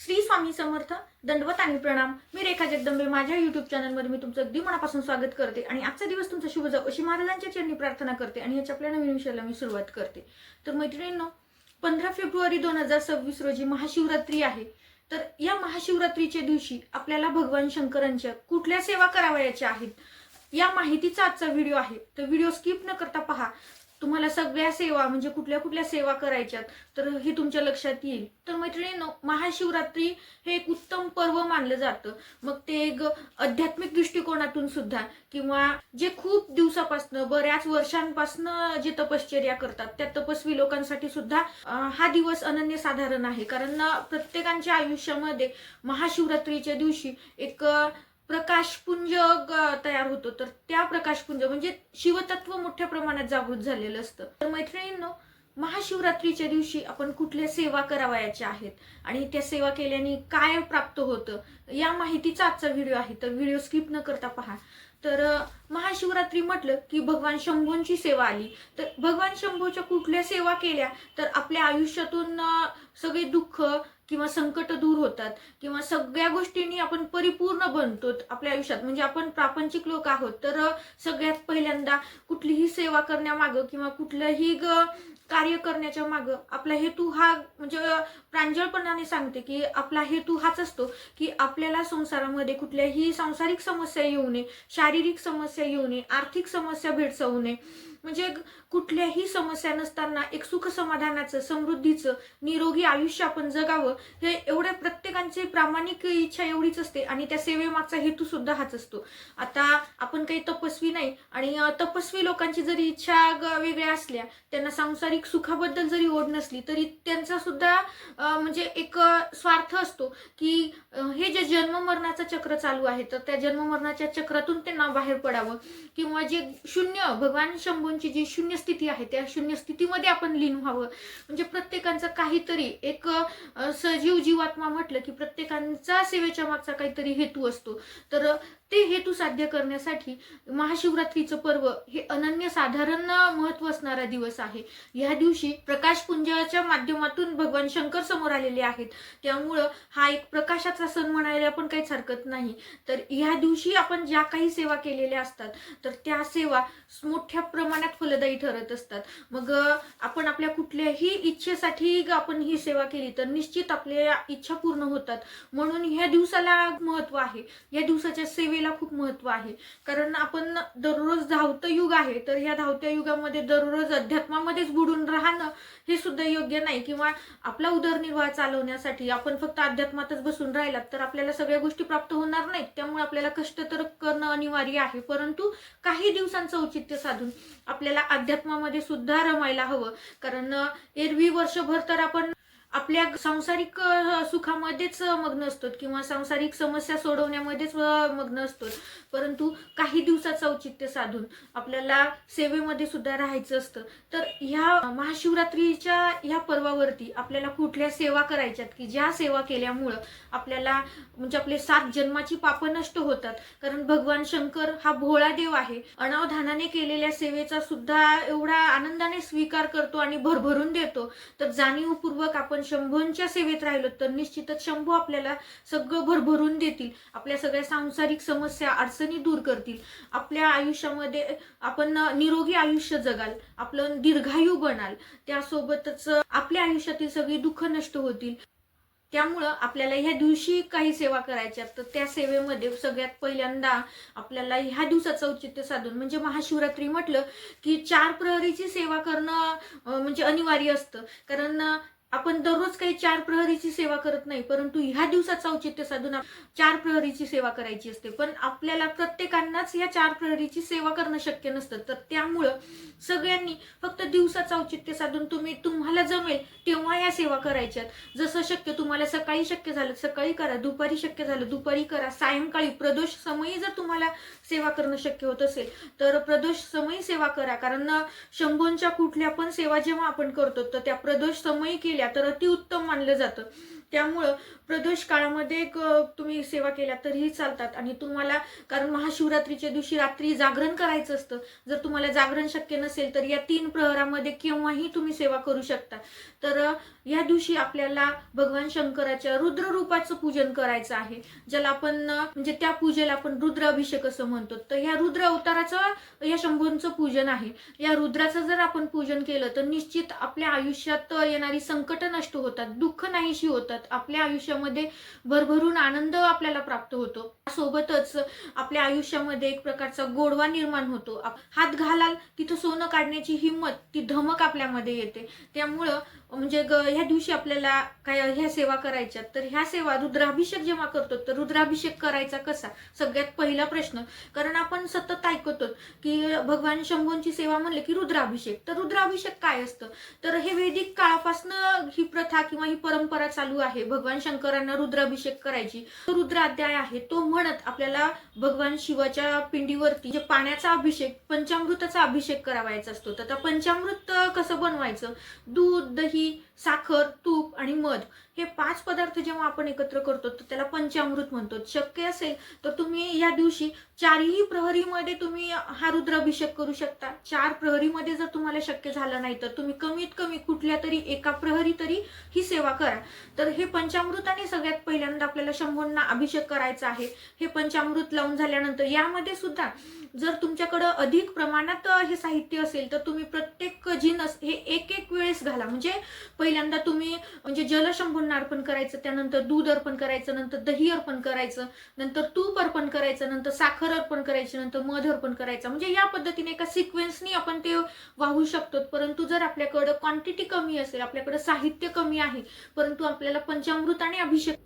श्री स्वामी समर्थ दंडवत आणि प्रणाम. मी रेखा जगदंबे माझ्या युट्यूब चॅनलमध्ये मी तुमचं अगदी मनापासून स्वागत करते आणि आजचा दिवस तुमचा शुभ जाऊ अशी महाराजांच्या चरणी प्रार्थना करते आणि याच्या आपल्या नवीन विषयाला मी सुरुवात करते. तर मैत्रिणींनो पंधरा फेब्रुवारी दोन हजार सव्वीस रोजी महाशिवरात्री आहे. तर या महाशिवरात्रीच्या दिवशी आपल्याला भगवान शंकरांच्या कुठल्या सेवा करावयाच्या आहेत या माहितीचा आजचा व्हिडिओ आहे. तर व्हिडिओ स्किप न करता पहा. तुम्हाला सगळ्या सेवा म्हणजे कुठल्या कुठल्या सेवा करायच्यात तर हे तुमच्या लक्षात येईल. तर मैत्रिणींनो महाशिवरात्री हे एक उत्तम पर्व मानलं जातं. मग ते एक आध्यात्मिक दृष्टिकोनातून सुद्धा किंवा जे खूप दिवसापासनं बऱ्याच वर्षांपासनं जे तपश्चर्या करतात त्या तपस्वी लोकांसाठी सुद्धा हा दिवस अनन्यसाधारण आहे. कारण प्रत्येकांच्या आयुष्यामध्ये महाशिवरात्रीच्या दिवशी एक प्रकाशपुंज तयार होतो. तर त्या प्रकाशपुंज म्हणजे शिवतत्व मोठ्या प्रमाणात जागृत झालेलं असतं. तर मैत्रिणींनो महाशिवरात्रीच्या दिवशी आपण कुठल्या सेवा करावयाच्या आहेत आणि त्या सेवा केल्याने काय प्राप्त होतं या माहितीचा आजचा व्हिडिओ आहे. तर व्हिडिओ स्किप न करता पहा. तर महाशिवरात्री म्हटलं की भगवान शंभूंची सेवा आली. तर भगवान शंभूच्या कुठल्या सेवा केल्या तर आपल्या आयुष्यातून सगळे दुःख किंवा संकट दूर होतात किंवा सगळ्या गोष्टींनी आपण परिपूर्ण बनतो आपल्या आयुष्यात. म्हणजे आपण प्रापंचिक लोक आहोत तर सगळ्यात पहिल्यांदा कुठलीही सेवा करण्यामागं किंवा कुठलंही ग कार्य करण्याच्या मागं आपला हेतू हा म्हणजे प्रांजळपणाने सांगते की आपला हेतू हाच असतो की आपल्याला संसारामध्ये कुठल्याही सांसारिक समस्या येऊ नये शारीरिक समस्या येऊ नये आर्थिक समस्या भेडसावू नये. म्हणजे कुठल्याही समस्या नसताना एक सुख समाधानाचं समृद्धीचं निरोगी आयुष्य आपण जगावं हे एवढ्या प्रत्येकांची प्रामाणिक इच्छा एवढीच असते आणि त्या सेवेमागचा हेतू सुद्धा हाच असतो. आता आपण काही तपस्वी नाही आणि तपस्वी लोकांची जरी इच्छा ग- वेगळ्या असल्या त्यांना सांसारिक सुखाबद्दल जरी ओढ नसली तरी त्यांचा सुद्धा म्हणजे एक स्वार्थ असतो की हे जे जन्ममरणाचं चक्र चालू आहे तर त्या जन्ममरणाच्या चक्रातून त्यांना बाहेर पडावं किंवा जे शून्य भगवान मनची जी शून्य स्थिती आहे त्या शून्य स्थितीमध्ये आपण लीन व्हावं. म्हणजे प्रत्येकांचं काहीतरी एक सजीव जीवात्मा म्हटलं की प्रत्येकांचा सेवेच्या मागचा काहीतरी हेतू असतो. तर ते हेतू साध्य करण्यासाठी महाशिवरात्रीचं पर्व हे अनन्य साधारण महत्त्व असणारा दिवस आहे. या दिवशी प्रकाशपुंजाच्या माध्यमातून भगवान शंकर समोर आलेले आहेत. त्यामुळं हा एक प्रकाशाचा सण म्हणायला पण काहीच हरकत नाही. तर ह्या दिवशी आपण ज्या काही सेवा केलेल्या असतात तर त्या सेवा मोठ्या प्रमाणात फलदायी ठरत असतात. मग आपण आपल्या कुठल्याही इच्छेसाठी आपण ही सेवा केली तर निश्चित आपल्या इच्छा पूर्ण होतात. म्हणून ह्या दिवसाला महत्त्व आहे. या दिवसाच्या सेवेला खूप महत्त्व आहे. कारण आपण दररोज धावतं युग आहे. तर ह्या धावत्या युगामध्ये दररोज अध्यात्मामध्येच बुडून राहणं हे सुद्धा योग्य नाही. किंवा आपला उदरनिर्वाह चालवण्यासाठी आपण फक्त अध्यात्मातच बसून राहिलात तर आपल्याला सगळ्या गोष्टी प्राप्त होणार नाहीत. त्यामुळे आपल्याला कष्ट तर करणं अनिवार्य आहे. परंतु काही दिवसांचं औचित्य साधून आपल्याला अध्यात्मामध्ये सुद्धा रमायला हवं. कारण एरवी वर्षभर तर आपण आपल्या सांसारिक सुखामध्येच मग्न असतो किंवा सांसारिक समस्या सोडवण्यामध्येच मग्न असतो परंतु काही दिवसाचं औचित्य साधून आपल्याला सेवेमध्ये सुद्धा राहायचं असतं. तर ह्या महाशिवरात्रीच्या ह्या पर्वावरती आपल्याला कुठल्या सेवा करायच्यात की ज्या सेवा केल्यामुळं आपल्याला म्हणजे आपले सात जन्माची पापं नष्ट होतात. कारण भगवान शंकर हा भोळा देव आहे. अनावधानाने केलेल्या सेवेचा सुद्धा एवढा आनंदाने स्वीकार करतो आणि भरभरून देतो. तर जाणीवपूर्वक आपण शंभूंच्या सेवेत राहिलो तर निश्चितच शंभू आपल्याला सगळं भरभरून देतील. आपल्या सगळ्या सांसारिक समस्या अडचणी दूर करतील. आपल्या आयुष्यामध्ये आपण निरोगी आयुष्य जगाल. आपलं दीर्घायू बनाल. त्यासोबतच आपल्या आयुष्यातील सगळी दुःख नष्ट होतील. त्यामुळं आपल्याला ह्या दिवशी काही सेवा करायच्या तर त्या सेवेमध्ये सगळ्यात पहिल्यांदा आपल्याला ह्या दिवसाचं औचित्य साधून म्हणजे महाशिवरात्री म्हटलं की चार प्रहरीची सेवा करणं म्हणजे अनिवार्य असतं. कारण आपण दररोज काही चार प्रहरीची सेवा करत नाही परंतु ह्या दिवसाचं औचित्य साधून चार प्रहरीची सेवा करायची असते. पण आपल्याला प्रत्येकांनाच या चार प्रहरीची सेवा करणं शक्य नसतं. तर त्यामुळं सगळ्यांनी फक्त दिवसाचं औचित्य साधून तुम्ही तुम्हाला जमेल तेव्हा या सेवा करायच्यात. जसं शक्य तुम्हाला सकाळी शक्य झालं सकाळी करा दुपारी शक्य झालं दुपारी करा. सायंकाळी प्रदोष समयी जर तुम्हाला सेवा करणं शक्य होत असेल तर प्रदोष समयी सेवा करा. कारण शंभोंच्या कुठल्या पण सेवा जेव्हा आपण करतो तर त्या प्रदोष समयी केल्या तर अतिउत्तम मानलं जातं. त्यामुळं प्रदोष काळामध्ये एक, तुम्ही सेवा केल्या तरीही चालतात. आणि तुम्हाला कारण महाशिवरात्रीच्या दिवशी रात्री जागरण करायचं असतं. जर तुम्हाला जागरण शक्य नसेल तर या तीन प्रहरामध्ये केव्हाही तुम्ही सेवा करू शकता. तर या दिवशी आपल्याला भगवान शंकराच्या रुद्ररूपाचं पूजन करायचं आहे. ज्याला आपण म्हणजे त्या पूजेला आपण रुद्र अभिषेक असं म्हणतो. तर ह्या रुद्र अवताराचं या शंभूंचं पूजन आहे. या रुद्राचं जर आपण पूजन केलं तर निश्चित आपल्या आयुष्यात येणारी संकट नष्ट होतात दुःख नाहीशी होतात. आपल्या आयुष्यामध्ये भरभरून आनंद आपल्याला प्राप्त होतो. सोबतच आपल्या आयुष्यामध्ये एक प्रकारचा गोडवा निर्माण होतो. आप- हात घालाल तिथं सोनं काढण्याची हिंमत ती धमक आपल्यामध्ये येते. त्यामुळं म्हणजे ग- ह्या दिवशी आपल्याला काय ह्या सेवा करायच्या तर ह्या सेवा रुद्राभिषेक जेव्हा करतो तर रुद्राभिषेक करायचा कसा? सगळ्यात पहिला प्रश्न. कारण आपण सतत ऐकतो की भगवान शंभूंची सेवा म्हणले की रुद्राभिषेक. तर रुद्राभिषेक काय असतं? तर हे वैदिक काळापासून ही प्रथा किंवा ही परंपरा चालू आहे. भगवान शंकरांना रुद्राभिषेक करायची. रुद्राध्याय आहे. तो म्हणत आपल्याला भगवान शिवाच्या पिंडीवरती जे पाण्याचा अभिषेक पंचामृताचा अभिषेक करावायचा असतो. तर आता पंचामृत कसं बनवायचं? दूध दही साखर तूप आणि मध हे पाच पदार्थ जेव्हा आपण एकत्र करतो तर त्याला पंचामृत म्हणतो. शक्य असेल तर तुम्ही या दिवशी चारही प्रहरीमध्ये तुम्ही हा रुद्राभिषेक करू शकता. चार प्रहरीमध्ये जर तुम्हाला शक्य झालं नाही तर तुम्ही कमीत कमी कुठल्या तरी एका प्रहरी तरी ही सेवा करा. तर हे पंचामृताने सगळ्यात पहिल्यांदा आपल्याला शंभूंना अभिषेक करायचा आहे. हे पंचामृत लावून झाल्यानंतर यामध्ये सुद्धा जर तुमच्याकडं अधिक प्रमाणात हे साहित्य असेल तर तुम्ही प्रत्येक जिनस हे एक एक वेळेस घाला. म्हणजे पहिल्यांदा तुम्ही म्हणजे जलशंभूंना शंभूंना अर्पण करायचं त्यानंतर दूध अर्पण करायचं नंतर दही अर्पण करायचं नंतर तूप अर्पण करायचं नंतर साखर अर्पण करायची नंतर मध अर्पण करायचं. म्हणजे या पद्धतीने एका सिक्वेन्सनी आपण ते वाहू शकतो. परंतु जर आपल्याकडं क्वांटिटी कमी असेल आपल्याकडं साहित्य कमी आहे परंतु आपल्याला पंचामृताने अभिषेक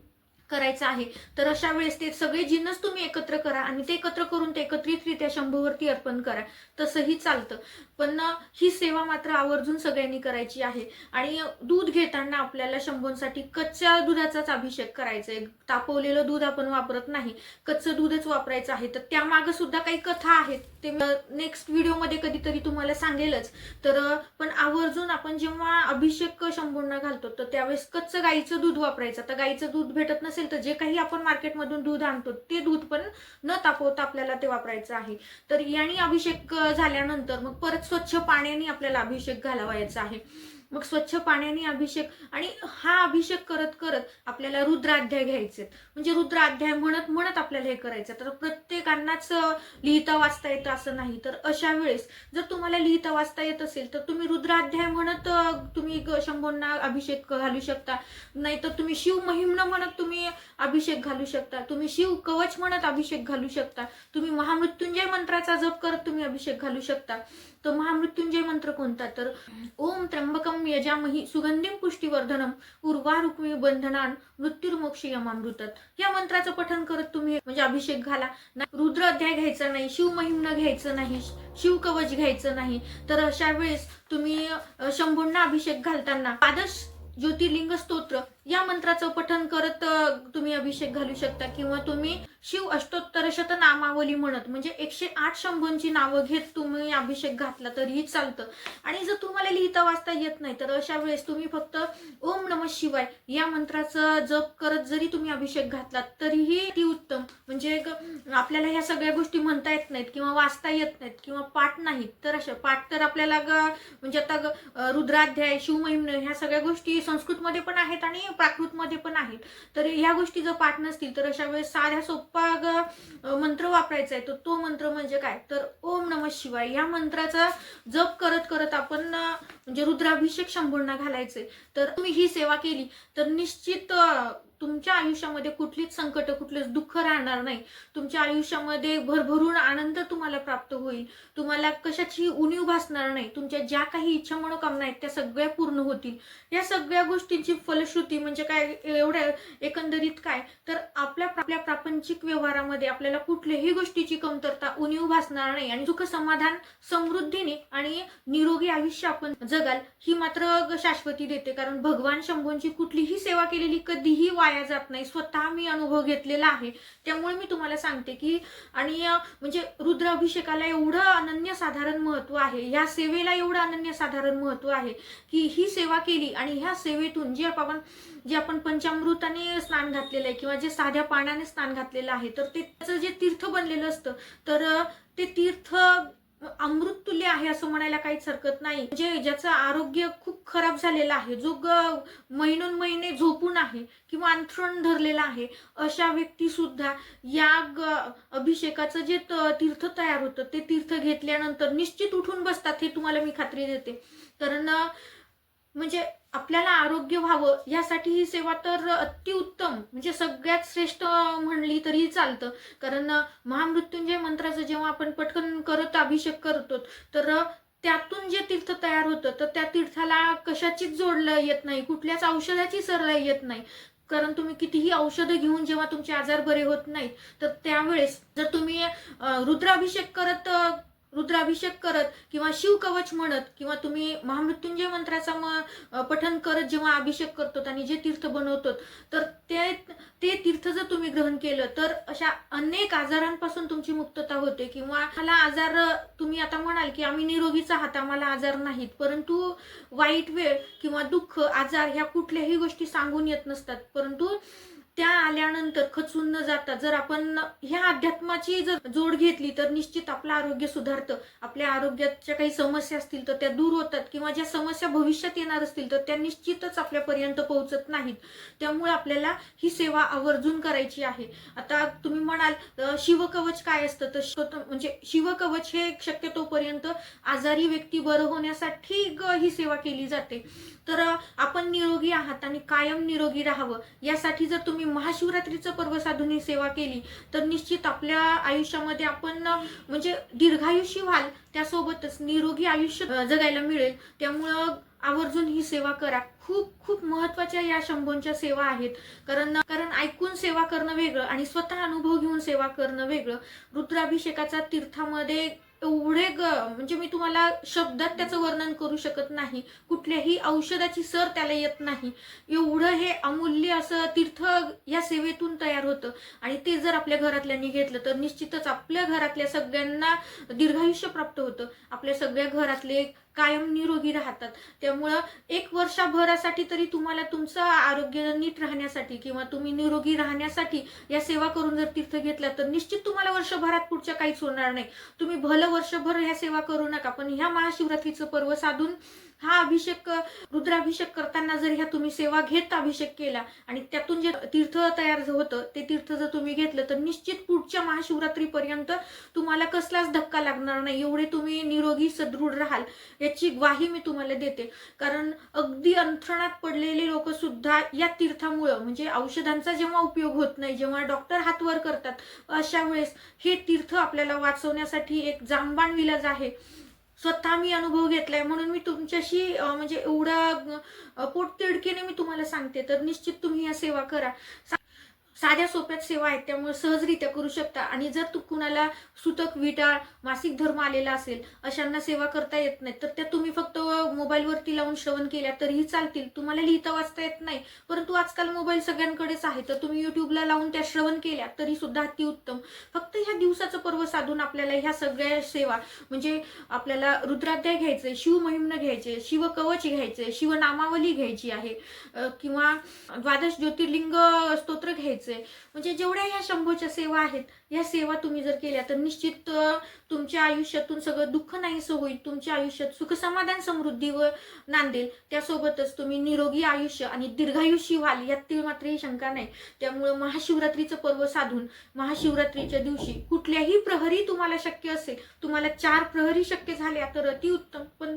करायचा आहे. तर अशा वेळेस ते सगळे जिन्नस तुम्ही एकत्र करा आणि ते एकत्र करून ते एकत्रितरित्या शंभूवरती अर्पण करा. तसंही चालतं. पण ही सेवा मात्र आवर्जून सगळ्यांनी करायची आहे. आणि दूध घेताना आपल्याला शंभूंसाठी कच्च्या दुधाचाच अभिषेक करायचा आहे तापवलेलं दूध आपण वापरत नाही. कच्चं दूधच वापरायचं आहे. तर त्यामागं सुद्धा काही कथा आहेत. ते नेक्स्ट व्हिडिओमध्ये कधीतरी तुम्हाला सांगेलच. तर पण आवर्जून आपण जेव्हा अभिषेक शंभूंना घालतो तर त्यावेळेस कच्चं गाईचं दूध वापरायचं. आता गाईचं दूध भेटत नसेल तर जे काही आपण मार्केटमधून दूध आणतो ते दूध पण न तापवता आपल्याला ते वापरायचं आहे. तर याने अभिषेक झाल्यानंतर मग परत स्वच्छ पाण्याने आपल्याला अभिषेक घालावायचा आहे. मग स्वच्छ पाण्याने अभिषेक आणि हा अभिषेक करत करत आपल्याला रुद्राध्याय घ्यायचे म्हणजे रुद्राध्याय म्हणत म्हणत आपल्याला हे करायचं तर प्रत्येकांनाच लिहिता वाचता येतं असं नाही. तर अशा वेळेस जर तुम्हाला लिहिता वाचता येत असेल तर तुम्ही रुद्राध्याय म्हणत तुम्ही शंभोंना शंभूंना अभिषेक घालू शकता. नाहीतर तुम्ही शिव महिमनं म्हणत तुम्ही अभिषेक घालू शकता. तुम्ही शिव कवच म्हणत अभिषेक घालू शकता. तुम्ही महामृत्युंजय मंत्राचा जप करत तुम्ही अभिषेक घालू शकता. तर महामृत्युंजय मंत्र कोणता? तर ओम त्र्यंबकम यजामही सुगंधिम पुष्टीवर्धनम उर्वारुक्मी बंधनान मृत्युर्मोक्ष यमामृतात. या मंत्राचं पठन करत तुम्ही म्हणजे अभिषेक घाला. ना- रुद्र अध्याय घ्यायचा नाही शिव महिमनं घ्यायचं नाही शिव कवच घ्यायचं नाही. तर अशा वेळेस तुम्ही शंभूंना अभिषेक घालताना पादश ज्योतिर्लिंग स्तोत्र या मंत्राचं पठन करत तुम्ही अभिषेक घालू शकता. किंवा तुम्ही शिव अष्टोत्तर शत नामावली म्हणत म्हणजे एकशे आठ शंभूंची नावं घेत तुम्ही अभिषेक घातला तरीही चालतं. आणि जर तुम्हाला लिहिता वाचता येत नाही तर अशा वेळेस तुम्ही फक्त ओम नम शिवाय या मंत्राचा जप करत जरी तुम्ही अभिषेक घातलात तरीही ती उत्तम. म्हणजे ग- आपल्याला ह्या सगळ्या गोष्टी म्हणता येत नाहीत किंवा वाचता येत नाहीत किंवा पाठ नाहीत तर अशा पाठ तर आपल्याला ग- म्हणजे आता ग- रुद्राध्याय शिवमहिम ह्या सगळ्या गोष्टी संस्कृतमध्ये पण आहेत आणि प्राकृतमध्ये पण आहेत. तर ह्या गोष्टी जर पाठ नसतील तर अशा वेळेस साध्या सोप ग- मंत्र वापरायचा आहे तर तो मंत्र म्हणजे काय? तर ओम नम शिवाय या मंत्राचा जप करत करत आपण म्हणजे रुद्राभिषेक शंभूंना घालायचे तर तुम्ही ही सेवा केली तर निश्चित तुमच्या आयुष्यामध्ये कुठलीच संकट कुठलेच दुःख राहणार नाही. तुमच्या आयुष्यामध्ये भरभरून आनंद तुम्हाला प्राप्त होईल. तुम्हाला कशाची उणीव भासणार नाही. तुमच्या ज्या काही इच्छा मनोकामना आहेत त्या सगळ्या पूर्ण होतील. या सगळ्या गोष्टींची फलश्रुती म्हणजे काय? एवढ्या एकंदरीत काय? तर आपल्या आपल्या प्रापंचिक व्यवहारामध्ये आपल्याला कुठल्याही गोष्टीची कमतरता उणीव भासणार नाही आणि सुख समाधान समृद्धीने आणि निरोगी आयुष्य आपण जगाल ही मात्र शाश्वती देते. कारण भगवान शंभूंची कुठलीही सेवा केलेली कधीही वाय वाया जात नाही. स्वतः मी अनुभव घेतलेला आहे. त्यामुळे मी तुम्हाला सांगते की आणि म्हणजे म्हणजे रुद्राभिषेकाला एवढं अनन्यसाधारण महत्त्व आहे ह्या सेवेला एवढं अनन्यसाधारण महत्त्व आहे की ही सेवा केली आणि ह्या सेवेतून जे आपण जे आपण पंचामृताने स्नान घातलेलं आहे किंवा जे साध्या पाण्याने स्नान घातलेलं आहे तर ते त्याचं जे तीर्थ बनलेलं असतं तर ते तीर्थ अमृततुल्य आहे असं म्हणायला काहीच हरकत नाही. म्हणजे ज्याचं आरोग्य खूप खराब झालेलं आहे जो ग महिनोन महिने झोपून आहे किंवा अंथरण धरलेला आहे अशा व्यक्ती सुद्धा या ग अभिषेकाचं जे त- तीर्थ तयार होतं ते तीर्थ घेतल्यानंतर निश्चित उठून बसतात हे तुम्हाला मी खात्री देते. कारण म्हणजे आपल्याला आरोग्य व्हावं यासाठी ही सेवा तर अतिउत्तम म्हणजे सगळ्यात श्रेष्ठ म्हणली तरीही चालतं. कारण महामृत्युंजय मंत्राचं जेव्हा आपण पटकन करत अभिषेक करतो तर त्यातून जे तीर्थ तयार होतं तर त्या तीर्थाला कशाचीच जोडलं येत नाही कुठल्याच औषधाची सरळ येत नाही. कारण तुम्ही कितीही औषधं घेऊन जेव्हा तुमचे आजार बरे होत नाहीत तर त्यावेळेस जर तुम्ही रुद्राभिषेक करत रुद्राभिषेक करत किंवा शिवकवच म्हणत किंवा तुम्ही महामृत्युंजय मंत्राचा म पठन करत जेव्हा अभिषेक करतो आणि जे तीर्थ बनवतो तर ते ते तीर्थ जर तुम्ही ग्रहण केलं तर अशा अनेक आजारांपासून तुमची मुक्तता होते. किंवा मला आजार तुम्ही आता म्हणाल की आम्ही निरोगीच आहात आम्हाला आजार नाहीत. परंतु वाईट वेळ किंवा दुःख आजार ह्या कुठल्याही गोष्टी सांगून येत नसतात. परंतु त्या आल्यानंतर खचून न जाता जर आपण ह्या अध्यात्माची जर जोड घेतली तर निश्चित आपलं आरोग्य सुधारतं. आपल्या आरोग्याच्या काही समस्या असतील तर त्या दूर होतात. किंवा ज्या समस्या भविष्यात येणार असतील तर त्या निश्चितच आपल्यापर्यंत पोहोचत नाहीत. त्यामुळे आपल्याला ही सेवा आवर्जून करायची आहे. आता तुम्ही म्हणाल शिवकवच काय असतं? तर म्हणजे शिवकवच हे शक्यतोपर्यंत आजारी व्यक्ती बरं होण्यासाठी ही सेवा केली जाते. तर आपण निरोगी आहात आणि कायम निरोगी राहावं. यासाठी जर तुम्ही महाशिवरात्रीचं पर्व साधून ही सेवा केली तर निश्चित आपल्या आयुष्यामध्ये आपण म्हणजे दीर्घायुष्य व्हाल त्यासोबतच निरोगी आयुष्य जगायला मिळेल. त्यामुळं आवर्जून ही सेवा करा. खूप खूप महत्त्वाच्या या शंभोंच्या सेवा आहेत. कारण कारण ऐकून सेवा करणं वेगळं आणि स्वतः अनुभव घेऊन सेवा करणं वेगळं. रुद्राभिषेकाचा तीर्थामध्ये एवढे ग म्हणजे मी तुम्हाला शब्दात त्याचं वर्णन करू शकत नाही. कुठल्याही औषधाची सर त्याला येत नाही. एवढं हे अमूल्य असं तीर्थ या सेवेतून तयार होतं. आणि ते जर आपल्या घरातल्यांनी घेतलं तर निश्चितच आपल्या घरातल्या सगळ्यांना दीर्घायुष्य प्राप्त होतं. आपल्या सगळ्या घरातले कायम निरोगी राहतात. त्यामुळं एक वर्षभरासाठी तरी तुम्हाला तुमचं आरोग्य नीट राहण्यासाठी किंवा तुम्ही निरोगी राहण्यासाठी या सेवा करून जर तीर्थ घेतला तर निश्चित तुम्हाला वर्षभरात पुढच्या काहीच होणार नाही. तुम्ही भलं वर्षभर ह्या सेवा करू नका पण ह्या महाशिवरात्रीचं पर्व साधून हा अभिषेक रुद्राभिषेक करताना जर ह्या तुम्ही सेवा घेत अभिषेक केला आणि त्यातून जे तीर्थ तयार होतं ते तीर्थ जर तुम्ही घेतलं तर निश्चित पुढच्या महाशिवरात्रीपर्यंत तुम्हाला कसलाच धक्का लागणार नाही. एवढे तुम्ही निरोगी सदृढ राहाल. याची ग्वाही मी तुम्हाला देते. कारण अगदी अंथरणात पडलेले लोक सुद्धा या तीर्थामुळं म्हणजे औषधांचा जेव्हा उपयोग होत नाही जेव्हा डॉक्टर हात वर करतात अशा वेळेस हे तीर्थ आपल्याला वाचवण्यासाठी एक जांबाण विलाज आहे. स्वतः मी अनुभव घेतलाय. म्हणून मी तुमच्याशी म्हणजे एवढा पोटतिडकीने मी तुम्हाला सांगते. तर निश्चित तुम्ही या सेवा करा. साध्या सोप्यात सेवा आहेत त्यामुळे सहजरित्या करू शकता. आणि जर तू कुणाला सुतक विटाळ मासिक धर्म आलेला असेल अशांना सेवा करता येत नाही तर त्या तुम्ही फक्त मोबाईलवरती लावून श्रवण केल्या तरीही चालतील. तुम्हाला लिहिता वाचता येत नाही. परंतु आजकाल मोबाईल सगळ्यांकडेच आहे तर तुम्ही युट्यूबला लावून त्या श्रवण केल्या तरी सुद्धा अतिउत्तम. फक्त ह्या दिवसाचं पर्व साधून आपल्याला ह्या सगळ्या सेवा म्हणजे आपल्याला रुद्राध्याय घ्यायचे शिवमहिम्न घ्यायचे शिवकवच घ्यायचे शिवनामावली घ्यायची आहे किंवा द्वादश ज्योतिर्लिंग स्तोत्र घ्यायचे म्हणजे जेवढ्या ह्या शंभूच्या सेवा आहेत ह्या सेवा तुम्ही जर केल्या तर निश्चित तुमच्या आयुष्यातून सगळं दुःख नाहीसं होईल. तुमच्या आयुष्यात सुख समाधान समृद्धी व नांदेल. त्यासोबतच तुम्ही निरोगी आयुष्य आणि दीर्घायुष्य व्हाल यात मात्र ही शंका नाही. त्यामुळं महाशिवरात्रीचं पर्व साधून महाशिवरात्रीच्या दिवशी कुठल्याही प्रहरी तुम्हाला शक्य असेल तुम्हाला चार प्रहरी शक्य झाल्या तर अतिउत्तम. पण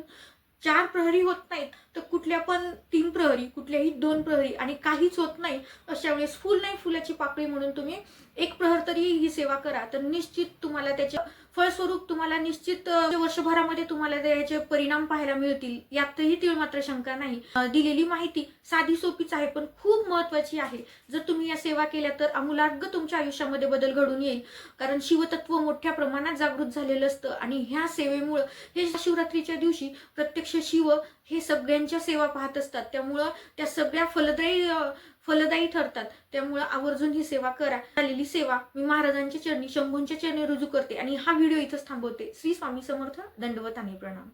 चार प्रहरी होत नाहीत तर कुठल्या पण तीन प्रहरी कुठल्याही दोन प्रहरी आणि काहीच होत नाही अशा वेळेस फुल नाही फुलाची पाकळी म्हणून तुम्ही एक प्रहर तरी ही सेवा करा. तर निश्चित तुम्हाला त्याच्या फळस्वरूप तुम्हाला निश्चित वर्षभरामध्ये तुम्हाला त्याचे परिणाम पाहायला मिळतील. यातही तीळ मात्र शंका नाही. दिलेली माहिती साधी सोपीच आहे पण खूप महत्वाची आहे. जर तुम्ही या सेवा केल्या तर अमूलाग्र तुमच्या आयुष्यामध्ये बदल घडून येईल. कारण शिवतत्व मोठ्या प्रमाणात जागृत झालेलं असतं आणि ह्या सेवेमुळं हे शिवरात्रीच्या दिवशी प्रत्यक्ष शिव हे सगळ्यांच्या सेवा पाहत असतात. त्यामुळं त्या सगळ्या फलदायी फलदायी ठरतात. त्यामुळं आवर्जून ही सेवा करा. आलेली सेवा मी महाराजांच्या चरणी शंभूंच्या चरणी रुजू करते. आणि हा व्हिडिओ इथंच थांबवते. श्री स्वामी समर्थ दंडवत आणि प्रणाम.